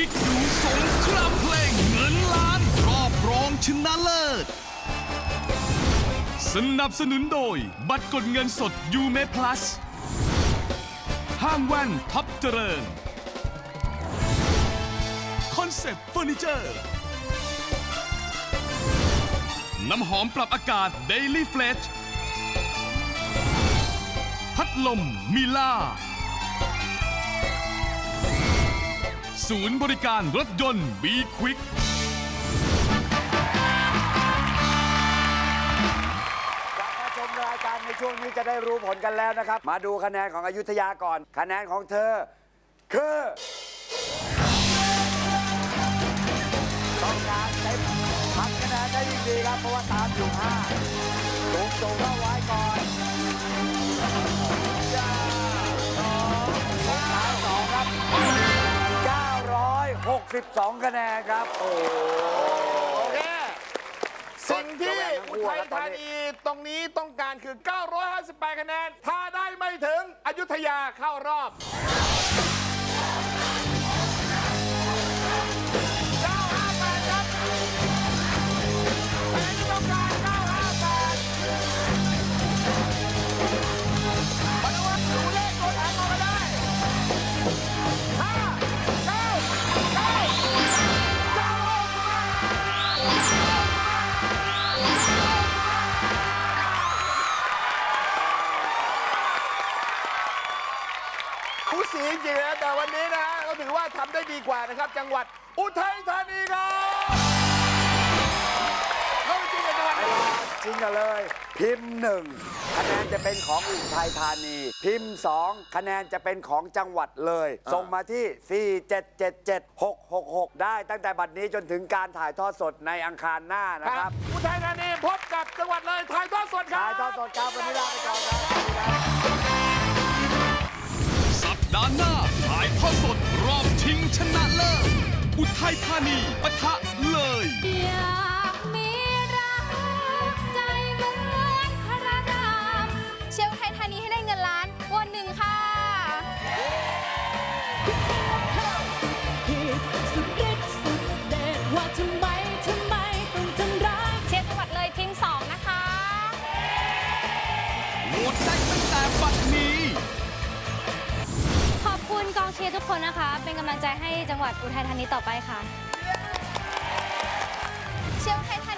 กิ๊กดูสงครามเพลงเงินล้านรอบรองชนะเลิศ สนับสนุนโดย บัตรกดเงินสดยูเม plus ห้างแว่นท็อปเจริญ คอนเซ็ปต์เฟอร์นิเจอร์ น้ำหอมปรับอากาศ Daily f l e d g e พัดลมมิล่า ศูนย์บริการรถยนต์ B Quick กลับมาชมรายการในช่วงนี้จะได้รู้ผลกันแล้วนะครับ มาดูคะแนนของอยุธยาก่อน คะแนนของเธอ คือต้องการเต็มพันคะแนนได้ดีครับเพราะว่าตามอยู่ห้า 962คะแนนครับ โอ้โห โอเค สิ่งที่ระแวงทั้งคู่อุทัยแล้วตอนธานี้นีตรงนี้ต้องการคือ 958 คะแนน ถ้าได้ไม่ถึงอยุธยาเข้ารอบ ผู้สีจริงๆนะแต่วันนี้นะฮะก็ถือว่าทำได้ดีกว่านะครับ จังหวัดอุทัยธานีครับเข้าไปจริงกับจังหวัดไหนจริงกันเลย พิมพ์หนึ่งคะแนนจะเป็นของอุทัยธานี พิมพ์สองคะแนนจะเป็นของจังหวัดเลย ส่งมาที่ 4777666 ได้ตั้งแต่บัดนี้จนถึงการถ่ายทอดสดในอังคารหน้านะคครัรับบอุทัยธานีพบกับจังหวัดเลยถ่ายทอดสดครับ ถ่ายทอดสดครับวันนี้ลาไปก่อนครับ อบชิงชนะเลิศ อุทัยธานีปะทะเลย อยากมีรักใจเหมือนพระรามเชียร์อุทัยธานีให้ได้เงินล้านวันหนึ่งค่ะสุดฤทธิ์สุดเดชว่าทำไม ทำไมต้องทำร้าย เชียร์จังหวัดเลยพิมพ์สองนะคะ โหวตได้ตั้งแต่บัดนี้ขอบ คุณกองเชียร์ทุกคนนะคะ เป็นกำลังใจให้จังหวัดอุทัยธานีต่อไปค่ะ เชียร์อุทัยธานี